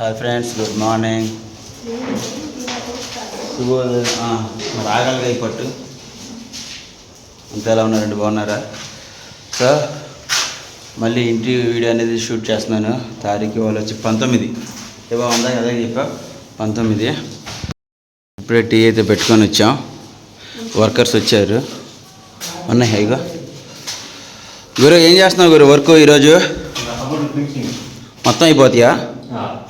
Hi friends good morning శుభోదయం మరి ఆగలిగా పట్టు. అంత ఎలా ఉన్నారండి బాగున్నారా? సో మళ్ళీ ఇంటి వీడియో అనేది షూట్ చేస్తున్నాను. తారీఖు వాళ్ళు వచ్చి పంతొమ్మిది. ఏ బాగుందా అదే చెప్పా. పంతొమ్మిది. ఇప్పుడే టీ అయితే పెట్టుకొని వచ్చాం. వర్కర్స్ వచ్చారు. ఉన్నాయి హైగా గురు ఏం చేస్తున్నావు గురు? వర్క్ ఈరోజు? మొత్తం అయిపోతాయా?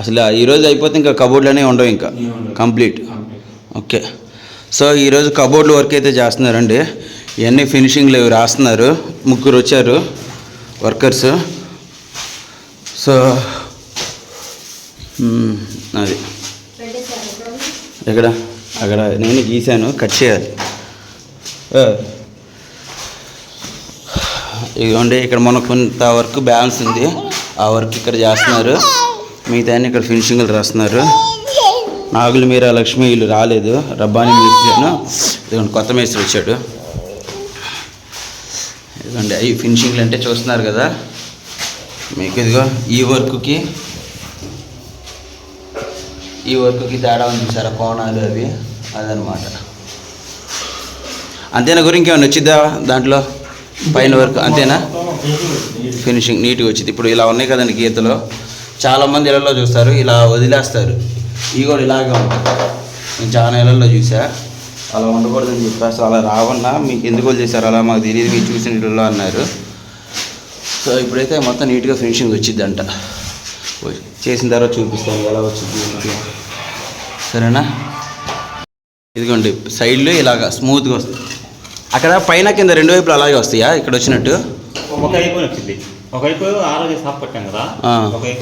అసలు ఈరోజు అయిపోతే ఇంకా కబోర్డ్లోనే ఉండవు ఇంకా. కంప్లీట్. ఓకే. సో ఈరోజు కబోర్డ్లు వర్క్ అయితే చేస్తున్నారండి. ఇవన్నీ ఫినిషింగ్లు రాస్తున్నారు. ముగ్గురు వచ్చారు. వర్కర్స్. సో అది. ఎక్కడ? అక్కడ నేను గీశాను. కట్ చేయాలి. ఇదిగోండి ఇక్కడ మనకు కొంత వర్క్ బ్యాలెన్స్ ఉంది. ఆ వర్క్ ఇక్కడ చేస్తున్నారు. మిగతా ఇక్కడ ఫినిషింగ్లు రాస్తున్నారు. నాగుల మీర లక్ష్మి వీళ్ళు రాలేదు. రబ్బాని మేస్త్రిను ఇదిగోండి కొత్త మేస్త్రి వచ్చాడు. ఇదిగోండి అవి ఫినిషింగ్లు అంటే చూస్తున్నారు కదా. మీకు ఇదిగో ఈ వర్క్కి ఈ వర్క్కి తేడా ఉంది చూసారా? కోణాలు అవి. అదనమాట అంతేనా గురి? ఇంకేమైనా వచ్చిద్దా దాంట్లో? పైన వర్క్ అంతేనా? ఫినిషింగ్ నీట్గా వచ్చింది. ఇప్పుడు ఇలా ఉన్నాయి కదండి గీతలు. చాలామంది ఇళ్ళల్లో చూస్తారు ఇలా వదిలేస్తారు. ఇవి కూడా ఇలాగే ఉంటాయి నేను చాలా ఇళ్ళల్లో చూసా. అలా ఉండకూడదని చెప్పేసి అలా రావన్నా మీకు ఎందుకు వదిలేశారు? అలా మాకు తెలియదు మీరు చూసిన ఇళ్ళలో అన్నారు. సో ఇప్పుడైతే మొత్తం నీట్గా ఫినిషింగ్ వచ్చిందంట. చేసిన తర్వాత చూపిస్తాను ఎలా వచ్చింది. సరేనా? ఇదిగోండి సైడ్లు ఇలాగా స్మూత్గా వస్తాయి. అక్కడ పైన కింద రెండు వైపులు అలాగే వస్తాయా? ఇక్కడ వచ్చినట్టు? ఒక వైపు వచ్చింది. ఒక వైపు ఆ రోజు సాప్ పట్టాం కదా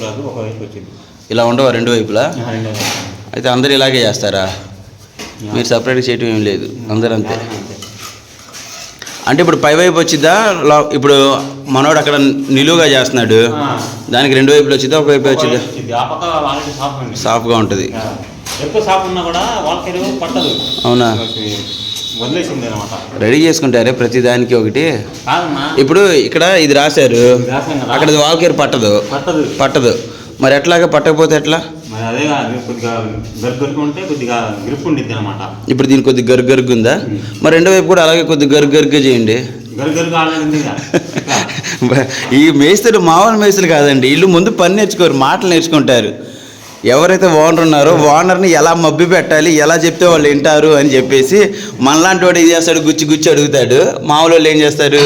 రాదు వచ్చింది. ఇలా ఉండవా రెండు వైపులా. అయితే అందరు ఇలాగే చేస్తారా? మీరు సపరేట్గా చేయటం ఏం లేదు అందరూ అంతే. అంటే ఇప్పుడు పై వైపు వచ్చిద్దా? ఇప్పుడు మనోడు అక్కడ నిలువుగా చేస్తున్నాడు. దానికి రెండు వైపులు వచ్చిద్దా ఒక వైపు వచ్చిద్దా? సాఫ్గా ఉంటుంది. ఎక్కువ సాప్ ఉన్నా కూడా వాళ్ళకి పట్టదు. అవునా? వదిలేసింది అనమాట రెడీ చేసుకుంటారే ప్రతి దానికి ఒకటి ఇప్పుడు ఇక్కడ ఇది రాశారు. అక్కడ వాల్కేర్ పట్టదు. పట్టదు. పట్టదు. మరి ఎట్లాగా పట్టకపోతే ఎట్లా? అదే కాదు కొద్దిగా ఉంటే కొద్దిగా గ్రిప్ ఉండిద్ది అనమాట ఇప్పుడు దీనికి కొద్ది గరుగు గరుగు ఉందా మరి రెండో వైపు కూడా అలాగే కొద్ది గరుగు గరుగ్గా చేయండి ఈ మేస్తులు మామూలు మేస్తులు కాదండి. వీళ్ళు ముందు పని నేర్చుకోరు మాటలు నేర్చుకుంటారు. ఎవరైతే ఓనర్ ఉన్నారో ఓనర్ని ఎలా మబ్బి పెట్టాలి ఎలా చెప్తే వాళ్ళు వింటారు అని చెప్పేసి మనలాంటి వాడు ఏం చేస్తాడు? గుచ్చి గుచ్చి అడుగుతాడు. మామూలు వాళ్ళు ఏం చేస్తారు?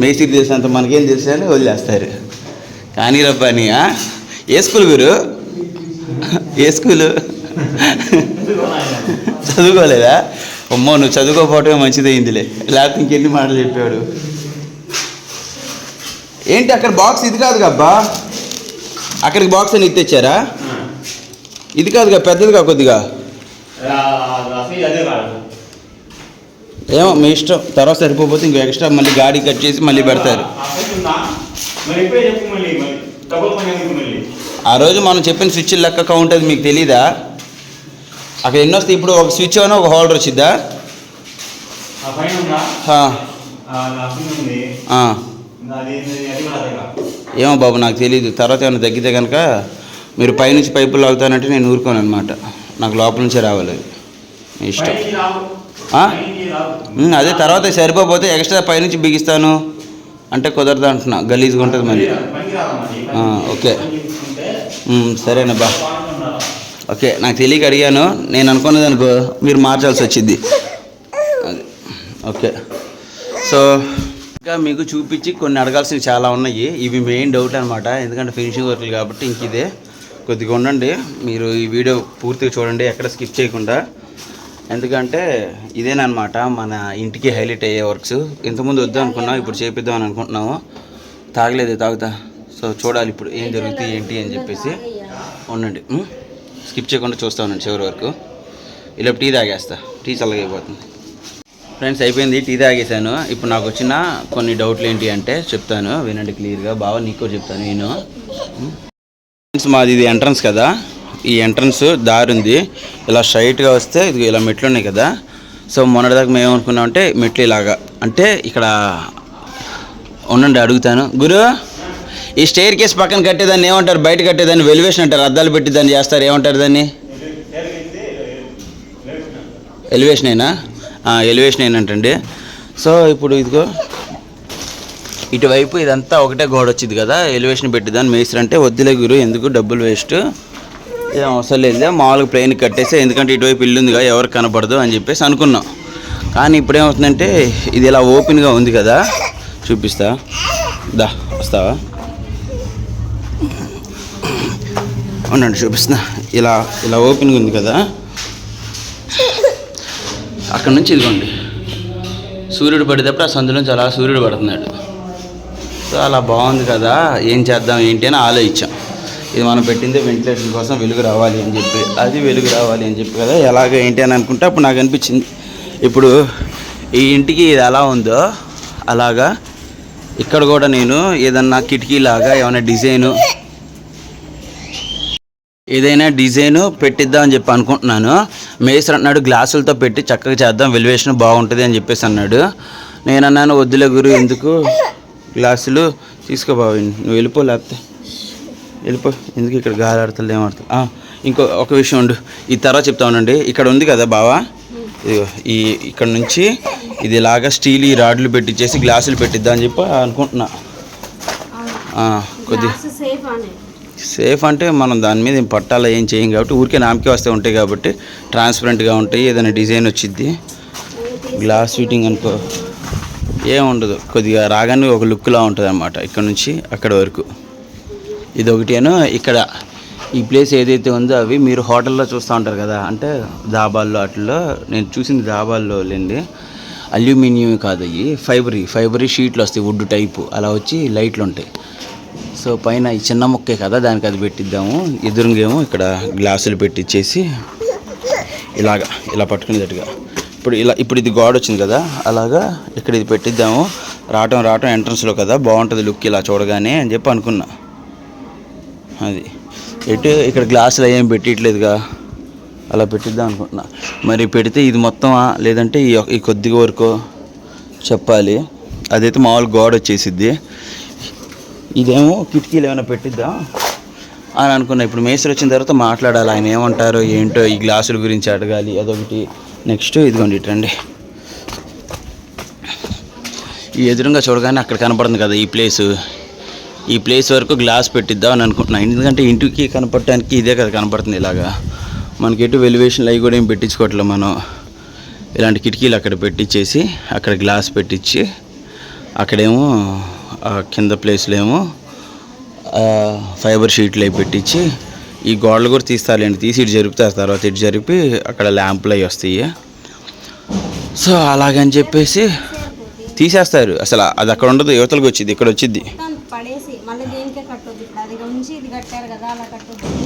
మేస్త్రి తెలిసినంత మనకేం తెలుసు అని వదిలేస్తారు. కానీ రబ్బాని ఏ స్కూల్ గురు? ఏ స్కూలు? చదువుకోలేదా? అమ్మో నువ్వు చదువుకోకపోవటమే మంచిదైందిలే లేకపోతే ఇంకెన్ని మాటలు చెప్పాడు ఏంటి అక్కడ బాక్స్ ఇది కాదు అబ్బా అక్కడికి బాక్స్ అని ఇచ్చారా ఇది కాదుగా పెద్దదిగా కొద్దిగా. ఏమో మీ ఇష్టం. తర్వాత సరిపోతే ఇంకో ఎక్స్ట్రా మళ్ళీ గాడి కట్ చేసి మళ్ళీ పెడతారు. ఆ రోజు మనం చెప్పిన స్విచ్ లెక్క కౌంట్ అది మీకు తెలీదా? అక్కడ ఎన్ని వస్తాయి? ఇప్పుడు ఒక స్విచ్ అని ఒక హోల్డర్ వచ్చిద్దా? ఏమో బాబు నాకు తెలియదు తర్వాత ఏమైనా తగ్గితే కనుక మీరు పైనుంచి పైపులు లాగుతానంటే నేను ఊరుకోను అనమాట నాకు లోపల నుంచే రావాలి అది మీ ఇష్టం. అదే తర్వాత సరిపోతే ఎక్స్ట్రా పైనుంచి బిగిస్తాను. అంటే కుదరదు అంటున్నా. గలీజ్గా ఉంటుంది పైకి ఓకే. పాయింట్ ఉండాలి. ఓకే నాకు తెలియక అడిగాను. నేను అనుకున్నది అనుకో మీరు మార్చాల్సి వచ్చింది. అది. ఓకే. సో ఇంకా మీకు చూపించి కొన్ని అడగాల్సినవి చాలా ఉన్నాయి. ఇవి మెయిన్ డౌట్ అనమాట ఎందుకంటే ఫినిషింగ్ వర్క్లు కాబట్టి ఇంక ఇదే. కొద్దిగా ఉండండి. మీరు ఈ వీడియో పూర్తిగా చూడండి ఎక్కడ స్కిప్ చేయకుండా. ఎందుకంటే ఇదేనమాట మన ఇంటికి హైలైట్ అయ్యే వర్క్స్. ఇంతకుముందు వద్దాం అనుకున్నాం ఇప్పుడు చేపిద్దాం అని అనుకుంటున్నాము. తాగలేదు తాగుతా. సో చూడాలి ఇప్పుడు ఏం జరుగుతుంది ఏంటి అని చెప్పేసి. ఉండండి. స్కిప్ చేయకుండా చూస్తా ఉండండి చివరి వరకు. ఇలా టీ తాగేస్తా. టీ చల్లగైపోతుంది అయిపోతుంది. ఫ్రెండ్స్ అయిపోయింది. టీ తాగేసాను ఇప్పుడు నాకు వచ్చిన కొన్ని డౌట్లు ఏంటి అంటే చెప్తాను. వినండి క్లియర్గా. బాగా నీకు చెప్తాను. నేను. మాది ఇది ఎంట్రన్స్ కదా. ఈ ఎంట్రన్స్ దారి ఉంది ఇలా స్ట్రైట్గా వస్తే ఇది ఇలా మెట్లు ఉన్నాయి కదా. సో మొన్నటిదాకా మేము అనుకున్నామంటే అంటే మెట్లు ఇలాగా. అంటే ఇక్కడ ఉండండి అడుగుతాను. గురు ఈ స్టేర్ కేస్ పక్కన కట్టేదాన్ని ఏమంటారు? బయట కట్టేదాన్ని వెలివేషన్ అంటారు? అద్దాలు పెట్టి దాన్ని చేస్తారు? ఏమంటారు దాన్ని? ఎలివేషన్ అయినా ఎలివేషన్ అయినట్టండి సో ఇప్పుడు ఇదిగో ఇటువైపు ఇదంతా ఒకటే గోడ వచ్చింది కదా ఎలివేషన్ పెట్టిదాన్ని మేస్త్రి అంటే వద్దులే గురు ఎందుకు డబ్బులు వేస్ట్ ఏం అవసరం లేదు మామూలుగా ప్లెయిన్ కట్టేస్తే ఎందుకంటే ఇటువైపు ఇల్లు ఉందిగా ఎవరికి కనపడదు అని చెప్పేసి అనుకున్నాం. కానీ ఇప్పుడు ఏమవుతుందంటే ఇది ఇలా ఓపెన్గా ఉంది కదా చూపిస్తా. దా వస్తావా? ఉండండి చూపిస్తున్నా. ఇలా ఇలా ఓపెన్గా ఉంది కదా అక్కడ నుంచి ఇదిగోండి. సూర్యుడు పడేటప్పుడు ఆ సందులోంచి అలా సూర్యుడు పడుతున్నాడు. సో అలా బాగుంది కదా ఏం చేద్దాం ఏంటి అని ఆలోచించాం. ఇది మనం పెట్టిందే వెంటిలేషన్ కోసం వెలుగు రావాలి అని చెప్పి అది వెలుగు రావాలి అని చెప్పి కదా ఎలాగ ఏంటి అని అనుకుంటే అప్పుడు నాకు అనిపించింది. ఇప్పుడు ఈ ఇంటికి ఇది ఎలా ఉందో అలాగా ఇక్కడ కూడా నేను ఏదన్నా కిటికీలాగా ఏమైనా డిజైను ఏదైనా డిజైను పెట్టిద్దాం అని చెప్పి అనుకుంటున్నాను. మేస్త్రి అన్నాడు గ్లాసులతో పెట్టి చక్కగా చేద్దాం వెలివేషన్ బాగుంటుంది అని చెప్పేసి అన్నాడు. నేను అన్నాను వద్దులే గురు ఎందుకు? గ్లాసులు తీసుకో బాబు నువ్వు వెళ్ళిపో లేకపోతే వెళ్ళిపో. ఎందుకు ఇక్కడ గాలి ఆడుతుంది ఏమాడుతుంది ఆ, ఇంకో ఒక విషయం ఉండు. ఈ తర్వాత చెప్తా ఉండండి. ఇక్కడ ఉంది కదా బావా? ఈ ఇక్కడ నుంచి ఇది ఇలాగా స్టీల్ ఈ రాడ్లు పెట్టించేసి గ్లాసులు పెట్టిద్దాం అని చెప్పి అనుకుంటున్నా. కొద్ది సేఫ్ అంటే మనం దాని మీద ఏం పట్టాలా ఏం చేయం కాబట్టి ఊరికే నామకే వస్తే ఉంటాయి కాబట్టి ట్రాన్స్పరెంట్గా ఉంటాయి ఏదైనా డిజైన్ వచ్చింది గ్లాస్ ఫిట్టింగ్ అనుకో. ఏముండదు. కొద్దిగా రాగానే ఒక లుక్లా ఉంటుంది అనమాట ఇక్కడ నుంచి అక్కడ వరకు. ఇది ఒకటేను ఇక్కడ ఈ ప్లేస్ ఏదైతే ఉందో అవి మీరు హోటల్లో చూస్తూ ఉంటారు కదా అంటే దాబాల్లో అట్లా నేను చూసింది దాబాల్లో లేండి. అల్యూమినియం కాదు అవి ఫైబరీ ఫైబరీ షీట్లు వస్తాయి వుడ్ టైపు. అలా వచ్చి లైట్లు ఉంటాయి. సో పైన ఈ చిన్న ముక్కే కదా దానికి అది పెట్టిద్దాము. ఎదురుగేమో ఇక్కడ గ్లాసులు పెట్టించేసి ఇలాగా ఇలా పట్టుకునేటట్టుగా. ఇప్పుడు ఇలా ఇప్పుడు ఇది గోడ వచ్చింది కదా అలాగా ఇక్కడ ఇది పెట్టిద్దాము. రావటం రావటం ఎంట్రన్స్లో కదా బాగుంటుంది లుక్ ఇలా చూడగానే అని చెప్పి అనుకున్నా. అది. ఎటు ఇక్కడ గ్లాసులు ఏం పెట్టట్లేదుగా. అలా పెట్టిద్దాం అనుకుంటున్నా. మరి పెడితే ఇది మొత్తమా లేదంటే ఈ ఈ కొద్దిగా వరకు చెప్పాలి. అదైతే మామూలు గోడ వచ్చేసిద్ది. ఇదేమో కిటికీలు ఏమైనా పెట్టిద్దాం అని అనుకున్నా. ఇప్పుడు మేస్త్రి వచ్చిన తర్వాత మాట్లాడాలి. ఆయన ఏమంటారో ఏంటో ఈ గ్లాసుల గురించి అడగాలి. అదొకటి. నెక్స్ట్ ఇదిగోండి ఇటండి ఈ ఎదురుగా చూడగానే అక్కడ కనపడుతుంది కదా ఈ ప్లేస్. ఈ ప్లేస్ వరకు గ్లాస్ పెట్టిద్దాం అని అనుకుంటున్నాను ఎందుకంటే ఇంటికి కనపడటానికి ఇదే కదా కనపడుతుంది ఇలాగా. మనకి ఎటు వెలివేషన్లు అవి కూడా ఏం పెట్టించుకోవట్లేదు మనం. ఇలాంటి కిటికీలు అక్కడ పెట్టించేసి అక్కడ గ్లాస్ పెట్టించి అక్కడేమో ఆ కింద ప్లేస్లో ఏమో ఫైబర్ షీట్లు అవి పెట్టించి ఈ గోడలు కూడా తీస్తారులేండి. తీసి ఇటు జరుపుతారు తర్వాత ఇటు జరిపి అక్కడ ల్యాంపులు అవి వస్తాయి. సో అలాగని చెప్పేసి తీసేస్తారు. అసలు అది అక్కడ ఉండదు యువతలకు వచ్చింది ఇక్కడ వచ్చింది.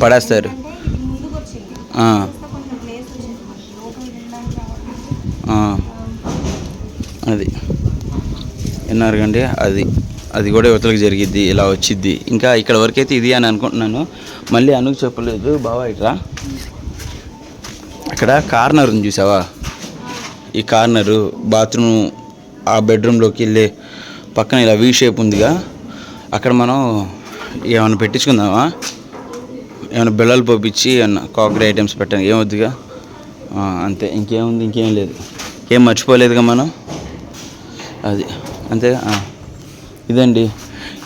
పడేస్తారు. అది. విన్నారు కండి అది. అది కూడా యువతలకు జరిగిద్ది ఇలా వచ్చిద్ది. ఇంకా ఇక్కడ వరకైతే ఇది అని అనుకుంటున్నాను. మళ్ళీ అనుకు చెప్పలేదు. బావా ఇట్రా అక్కడ కార్నర్ ఉంది చూసావా? ఈ కార్నరు బాత్రూమ్ ఆ బెడ్రూమ్లోకి వెళ్ళే పక్కన ఇలా వీ షేప్ ఉందిగా. అక్కడ మనం ఏమైనా పెట్టించుకుందామా? ఏమైనా బిళ్ళలు పంపించి ఏమన్నా కాకరీ ఐటమ్స్ పెట్టాను ఏమొద్దుగా? అంతే. ఇంకేముంది? ఇంకేం లేదు. ఏం మర్చిపోలేదుగా మనం? అది. అంతే ఇదండి.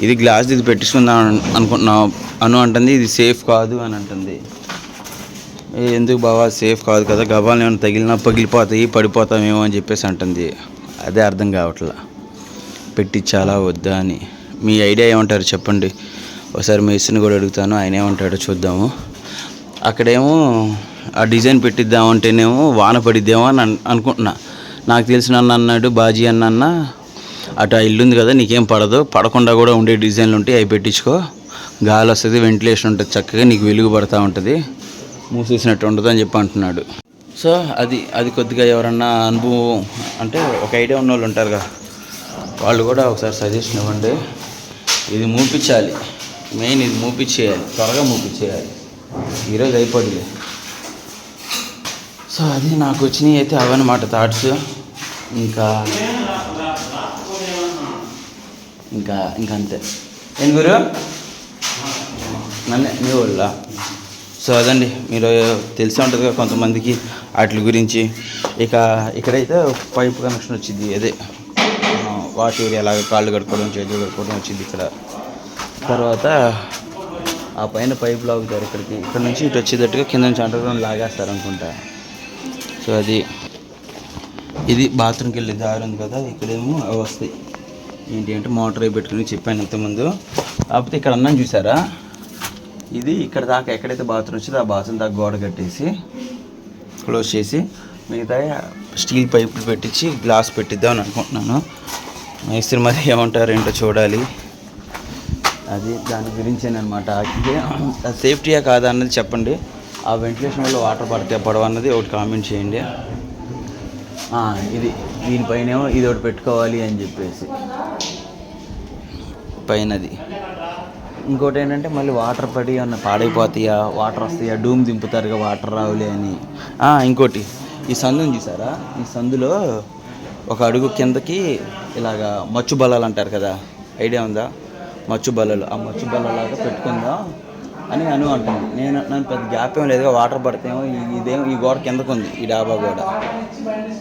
ఇది గ్లాస్ ఇది పెట్టించుకుందాం అనుకుంటున్నా. అను అంటుంది ఇది సేఫ్ కాదు అని అంటుంది. ఎందుకు బావా సేఫ్ కాదు కదా గబాలు ఏమైనా తగిలినా పగిలిపోతాయి పడిపోతామేమో అని చెప్పేసి అంటుంది. అదే అర్థం కావట్లా. పెట్టించాలా వద్దా అని. మీ ఐడియా ఏమంటారు చెప్పండి. ఒకసారి మేస్త్రిని కూడా అడుగుతాను ఆయన ఏమంటాడో చూద్దాము. అక్కడేమో ఆ డిజైన్ పెట్టిద్దామంటేనేమో వాన పడిద్దేమో అని అనుకుంటున్నా. నాకు తెలిసిన అన్న అన్నాడు బాజీ అన్న అన్న అటు ఆ ఇల్లు ఉంది కదా నీకేం పడదు. పడకుండా కూడా ఉండే డిజైన్లు ఉంటాయి అవి పెట్టించుకో. గాలి వస్తుంది వెంటిలేషన్ ఉంటుంది చక్కగా నీకు వెలుగు పడుతూ ఉంటుంది. మూసేసినట్టు ఉండదు అని చెప్పి అంటున్నాడు. సో అది అది కొద్దిగా ఎవరన్నా అనుభవం అంటే ఒక ఐడియా ఉన్న వాళ్ళు ఉంటారుగా వాళ్ళు కూడా ఒకసారి సజెషన్ ఇవ్వండి. ఇది మూపించాలి. మెయిన్ ఇది మూపించేయాలి. త్వరగా మూపించేయాలి. ఈరోజు అయిపోయింది సో అది నాకు వచ్చినవి అయితే అవన్నమాట థాట్స్ ఇంకా ఇంకా ఇంకా అంతే. ఏం గురు? నన్నే మీ వాళ్ళ సో అదండి మీరు తెలిసే ఉంటుంది కదా కొంతమందికి వాటి గురించి. ఇక ఇక్కడైతే పైప్ కనెక్షన్ వచ్చింది అదే. వాష్ ఏరియా లాగా కాళ్ళు కడుక్కోవడం చేతులు కడుక్కోవడం వచ్చింది ఇక్కడ. తర్వాత ఆ పైన పైప్ లాగుతారు ఇక్కడికి. ఇక్కడ నుంచి ఇటు వచ్చేటట్టుగా కింద నుంచి అండర్గ్రౌండ్ లాగేస్తారు అనుకుంటా సో అది ఇది బాత్రూమ్కి వెళ్ళే దారి ఉంది కదా ఇక్కడేమో అవి వస్తాయి ఏంటి అంటే మోటార్ పెట్టుకుని చెప్పాను ఇంతకుముందు. కాకపోతే ఇక్కడ అన్నం చూసారా? ఇది ఇక్కడ దాకా ఎక్కడైతే బాత్రూమ్ వచ్చిందో ఆ బాత్రూమ్ దాకా గోడ కట్టేసి క్లోజ్ చేసి మిగతా స్టీల్ పైపులు పెట్టించి గ్లాస్ పెట్టిద్దామని అనుకుంటున్నాను. మేస్త్రి మరి ఏమంటారు ఏంటో చూడాలి. అది దాని గురించేనమాట ఇదే సేఫ్టీయా కాదా అన్నది చెప్పండి. ఆ వెంటిలేషన్ వల్ల వాటర్ పడితే పడవ అన్నది ఒకటి కామెంట్ చేయండి. ఇది దీనిపైనేమో ఇది ఒకటి పెట్టుకోవాలి అని చెప్పేసి. పైనది. ఇంకోటి ఏంటంటే మళ్ళీ వాటర్ పడి ఏమన్నా పాడైపోతాయా? వాటర్ వస్తాయా? డూమ్ దింపుతారుగా వాటర్ రావులే అని. ఇంకోటి. ఈ సందుని చూసారా? ఈ సందులో ఒక అడుగు కిందకి ఇలాగా మచ్చు బలాలు అంటారు కదా. ఐడియా ఉందా? మచ్చు బలాలు. ఆ మచ్చు బలలాగా పెట్టుకుందాం అని అను అంటుంది నేను నన్ను పెద్ద గ్యాప్ ఏం లేదుగా వాటర్ పడితేమో ఇదేం ఈ గోడ కిందకు ఉంది ఈ డాబా గోడ.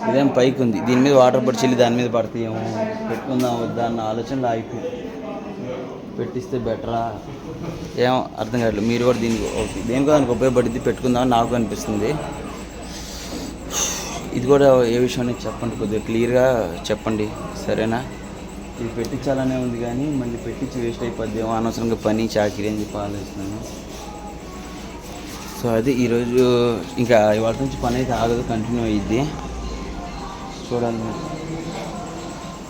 ఇదేం పైకి ఉంది దీని మీద వాటర్ పడి చెల్లి దాని మీద పడితేమో పెట్టుకుందాం వద్దా అన్న ఆలోచనలు ఆగిపోయి. పెట్టిస్తే బెటరా? ఏం అర్థం కావట్లేదు. మీరు కూడా దీనికి ఒక- దేనికో దానికి ఉపయోగపడింది పెట్టుకుందామని నాకు అనిపిస్తుంది. ఇది కూడా ఏ విషయం అనేది చెప్పండి కొద్దిగా క్లియర్గా చెప్పండి. సరేనా? ఇది పెట్టించాలనే ఉంది కానీ మళ్ళీ పెట్టించి వేస్ట్ అయిపోద్ది ఏమో అనవసరంగా పని చాకరీ అని చెప్పి ఆలోచిస్తున్నాను. సో అది ఈరోజు ఇంకా ఇవాళ నుంచి పని అయితే ఆగదు కంటిన్యూ అయ్యిద్ది చూడాలి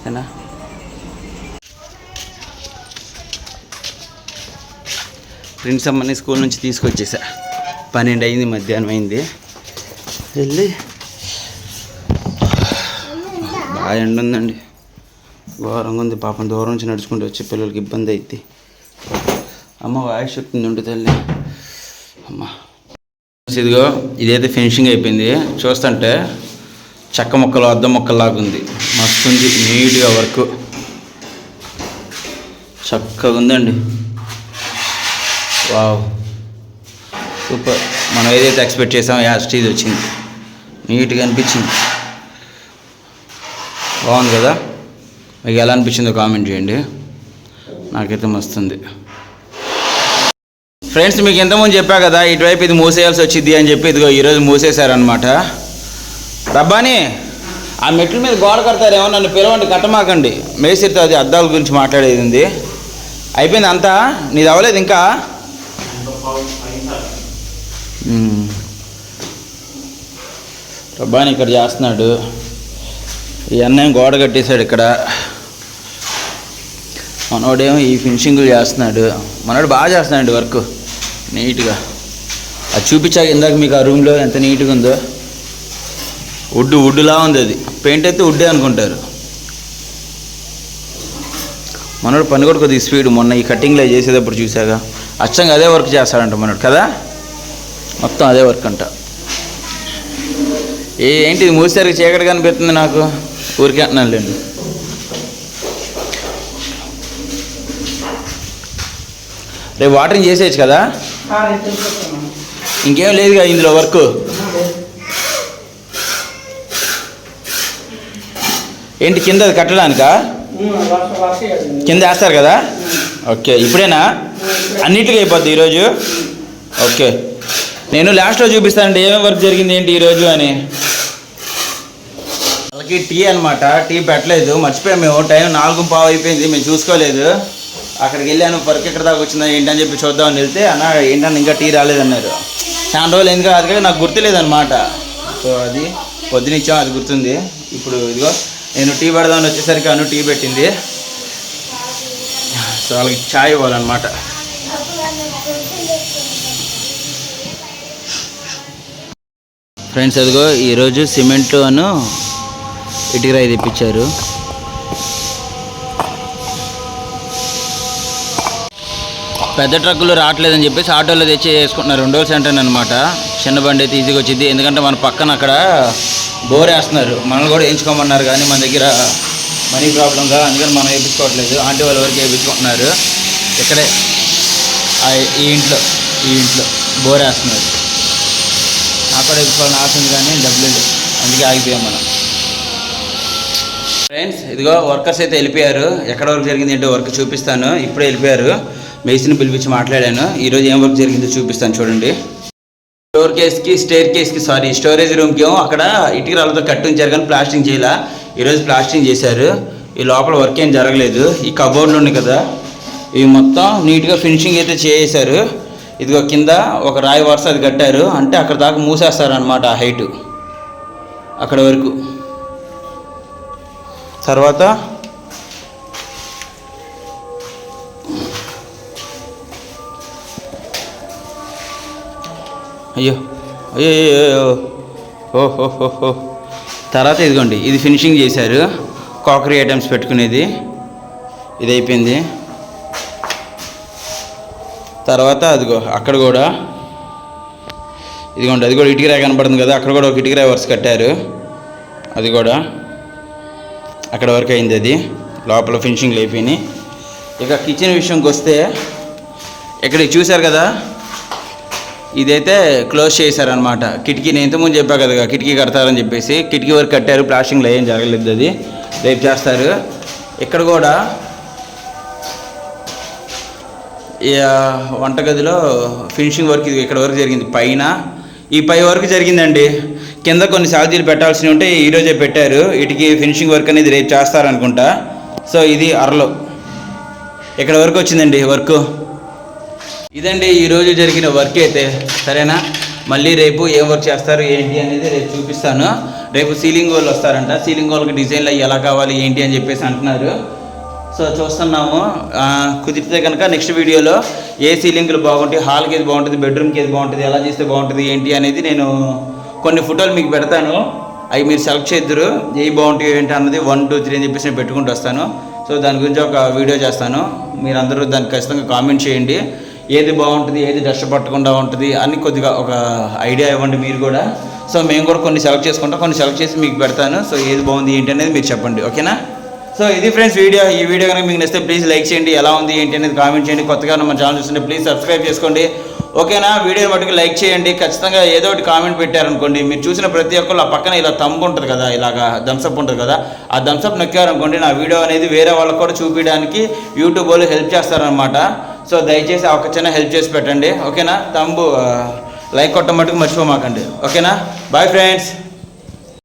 సరేనా? ఫ్రెండ్స్ అమ్మని స్కూల్ నుంచి తీసుకొచ్చేసా. పన్నెండు అయింది మధ్యాహ్నం అయింది. వెళ్ళి. బాగా ఎండ ఉందండి. ఘోరంగా ఉంది. పాపం దూరం నుంచి నడుచుకుంటూ వచ్చే పిల్లలకి ఇబ్బంది అయింది అమ్మ వాయిస్ చెప్తుంది ఉండు తల్లి. అమ్మ. ఇదిగో ఇదైతే ఫినిషింగ్ అయిపోయింది. చూస్తుంటే చెక్క ముక్కలు అద్దం ముక్కలాగా ఉంది. మస్తు ఉంది నీట్గా వర్క్ చక్కగా ఉందండి. వావ్. సూపర్. మనం ఏదైతే ఎక్స్పెక్ట్ చేసామో యాస్ట్ ఇది వచ్చింది. నీట్గా అనిపించింది. బాగుంది కదా? మీకు ఎలా అనిపించిందో కామెంట్ చేయండి. నాకైతే మస్తుంది. ఫ్రెండ్స్ మీకు ఎంతమంది చెప్పా కదా ఇటువైపు ఇది మూసేయాల్సి వచ్చింది అని చెప్పి ఇదిగో ఈరోజు మూసేశారనమాట రబ్బాని ఆ మెట్ల మీద గోడ కడతారేమో నన్ను పిలవండి కట్టమాకండి. మేసిరితో అది అద్దాల గురించి మాట్లాడేది ఉంది. అయిపోయింది అంతా? నీది అవ్వలేదు ఇంకా? రబ్బాని ఇక్కడ చేస్తున్నాడు. ఈ అన్నయ్య గోడ కట్టేశాడు ఇక్కడ. మనోడేమో ఈ ఫినిషింగ్లు చేస్తున్నాడు. మనోడు బాగా చేస్తున్నాడు వర్క్. నీట్గా. అది చూపించాక ఇందాక మీకు ఆ రూమ్లో ఎంత నీట్గా ఉందో. వుడ్ వుడ్లా ఉంది అది. పెయింట్ అయితే వుడ్డే అనుకుంటారు. మనోడు పని కూడా కొద్దిగా స్పీడ్. మొన్న ఈ కటింగ్లో చేసేటప్పుడు చూసాక అచ్చంగా అదే వర్క్ చేస్తాడంట మనోడు కదా? మొత్తం అదే వర్క్ అంట. ఏంటి ఇది మూసేసరికి చీకటి కనిపిస్తుంది నాకు? ఊరికే అంటున్నాను లేండి. రేపు వాటరింగ్ చేసేయచ్చు కదా? ఇంకేం లేదుగా ఇందులో వర్క్. ఏంటి కింద అది కట్టడానికా? కింద వేస్తారు కదా? ఓకే ఇప్పుడేనా? అన్నిటికీ అయిపోద్ది ఈరోజు? ఓకే. నేను లాస్ట్లో చూపిస్తానండి ఏమేమి వర్క్ జరిగింది ఏంటి ఈరోజు అని. వాళ్ళకి టీ అనమాట టీ పెట్టలేదు మర్చిపోయాం మేము. టైం నాలుగు పావు అయిపోయింది మేము చూసుకోలేదు. అక్కడికి వెళ్ళాను వర్క్ ఎక్కడ దాకా వచ్చిందా ఏంటని చెప్పి చూద్దామని వెళ్తే అన్న ఏంటని ఇంకా టీ రాలేదన్నారు. చాలా రోజులు ఎందుకు అది నాకు గుర్తులేదన్నమాట. సో అది పొద్దునిచ్చాం అది గుర్తుంది. ఇప్పుడు ఇదిగో నేను టీ పెడదామని వచ్చేసరికి అను టీ పెట్టింది. సో వాళ్ళకి ఛాయ్ ఇవ్వాలన్నమాట. ఫ్రెండ్స్ అదిగో ఈరోజు సిమెంట్ అను ఇటుకరాయి తెప్పించారు. పెద్ద ట్రక్కులు రావట్లేదని చెప్పేసి ఆటోలో తెచ్చి వేసుకుంటున్నారు. రెండు రోజులు సెంటర్ అనమాట చిన్న బండి అయితే ఈజీగా వచ్చింది. ఎందుకంటే మన పక్కన అక్కడ బోర్ వేస్తున్నారు. మనల్ని కూడా వేయించుకోమన్నారు కానీ మన దగ్గర మనీ ప్రాబ్లంగా అందుకని మనం వేయించుకోవట్లేదు. ఆంటీ వాళ్ళ వరకు వేయించుకుంటున్నారు. ఇక్కడే. ఈ ఇంట్లో ఈ ఇంట్లో బోర్ వేస్తున్నారు అక్కడ వెళ్ళిపోవాలని ఆశ ఉంది కానీ డబ్బులు అందుకే ఆగిపోయాం మనం. ఫ్రెండ్స్ ఇదిగో వర్కర్స్ అయితే వెళ్ళిపోయారు. ఎక్కడ వరకు జరిగింది ఏంటో వర్క్ చూపిస్తాను. ఇప్పుడే వెళ్ళిపోయారు. మేస్త్రిని పిలిపించి మాట్లాడాను. ఈరోజు ఏం వర్క్ జరిగిందో చూపిస్తాను చూడండి. స్టోర్ కేస్కి స్టేర్ కేస్కి సారీ స్టోరేజ్ రూమ్కి ఏమో అక్కడ ఇటుక రాళ్ళతో కట్టు ఉంచారు కానీ ప్లాస్టింగ్ చేయాల. ఈరోజు ప్లాస్టింగ్ చేశారు. ఈ లోపల వర్క్ ఏం జరగలేదు. ఈ కబోర్డ్లు ఉన్నాయి కదా. ఇవి మొత్తం నీట్గా ఫినిషింగ్ అయితే చేసేశారు. ఇదిగో కింద ఒక రాయి వరుస అది కట్టారు. అంటే అక్కడ దాకా మూసేస్తారు అనమాట ఆ హైటు. అక్కడ వరకు. తర్వాత అయ్యో అయ్యో అయ్యో, ఓహో తర్వాత ఇదిగోండి ఇది ఫినిషింగ్ చేశారు. కాకరీ ఐటమ్స్ పెట్టుకునేది. ఇది అయిపోయింది తర్వాత అదిగో అక్కడ కూడా ఇదిగోండి అది కూడా ఇటుకరాయి కనపడుతుంది కదా అక్కడ కూడా ఒక ఇటుకరాయి వరుస కట్టారు. అది కూడా అక్కడ వరకు అయింది అది. లోపల ఫినిషింగ్ లేపిని ఇక కిచెన్ విషయంకి వస్తే ఇక్కడ చూశారు కదా ఇదైతే క్లోజ్ చేశారనమాట కిటికీ నేను ఇంతకుముందు చెప్పా కదా కిటికీ కడతారని చెప్పేసి కిటికీ వరకు కట్టారు ప్లాస్టింగ్లో ఏం జరగలేదు అది. రేపు చేస్తారు. ఇక్కడ కూడా వంటగదిలో ఫినిషింగ్ వర్క్ ఇది ఇక్కడ వరకు జరిగింది. పైన ఈ పై వరకు జరిగిందండి. కింద కొన్ని ఛార్జీలు పెట్టాల్సి ఉంటే ఈరోజే పెట్టారు. వీటికి ఫినిషింగ్ వర్క్ అనేది రేపు చేస్తారనుకుంటా. సో ఇది అరలో. ఇక్కడ వరకు వచ్చిందండి వర్క్. ఇదండి ఈరోజు జరిగిన వర్క్ అయితే. సరేనా? మళ్ళీ రేపు ఏం వర్క్ చేస్తారు ఏంటి అనేది రేపు చూపిస్తాను. రేపు సీలింగ్ వాళ్ళు వస్తారంట. సీలింగ్ వాళ్ళకి డిజైన్లు అవి ఎలా కావాలి ఏంటి అని చెప్పేసి అంటున్నారు. సో చూస్తున్నాము. కుదిరితే కనుక నెక్స్ట్ వీడియోలో ఏ సీలింగ్లు బాగుంటాయి హాల్కి ఏది బాగుంటుంది బెడ్రూమ్కి ఏది బాగుంటుంది ఎలా చేస్తే బాగుంటుంది ఏంటి అనేది నేను కొన్ని ఫోటోలు మీకు పెడతాను. అవి మీరు సెలెక్ట్ చేద్దరు ఏ బాగుంటాయి ఏంటి అన్నది వన్ టూ త్రీ అని చెప్పేసి నేను పెట్టుకుంటూ వస్తాను. సో దాని గురించి ఒక వీడియో చేస్తాను. మీరందరూ దానికి ఖచ్చితంగా కామెంట్ చేయండి. ఏది బాగుంటుంది ఏది డస్ట్ పట్టకుండా ఉంటుంది అని కొద్దిగా ఒక ఐడియా ఇవ్వండి మీరు కూడా. సో మేము కూడా కొన్ని సెలెక్ట్ చేసుకుంటాం. కొన్ని సెలెక్ట్ చేసి మీకు పెడతాను. సో ఏది బాగుంది ఏంటి అనేది మీరు చెప్పండి. ఓకేనా? సో ఇది ఫ్రెండ్స్ వీడియో. ఈ వీడియో కనుక మీకు నచ్చితే ప్లీజ్ లైక్ చేయండి. ఎలా ఉంది ఏంటి అనేది కామెంట్ చేయండి. కొత్తగా మన ఛానల్ చూస్తుంటే ప్లీజ్ సబ్స్క్రైబ్ చేసుకోండి. ఓకేనా? వీడియో మటుకు లైక్ చేయండి. ఖచ్చితంగా ఏదో ఒకటి కామెంట్ పెట్టారనుకోండి. మీరు చూసిన ప్రతి ఒక్కరు ఆ పక్కన ఇలా తంబు ఉంటుంది కదా ఇలాగా థమ్స్అప్ ఉంటుంది కదా ఆ థమ్స్అప్ నొక్కారనుకోండి నా వీడియో అనేది వేరే వాళ్ళకి కూడా చూపించడానికి యూట్యూబ్ వాళ్ళు హెల్ప్ చేస్తారనమాట సో దయచేసి ఒక చిన్న హెల్ప్ చేసి పెట్టండి. ఓకేనా? తంబు లైక్ uh, కొట్టమటుకు మర్చిపోమాకండి. ఓకేనా? Bye friends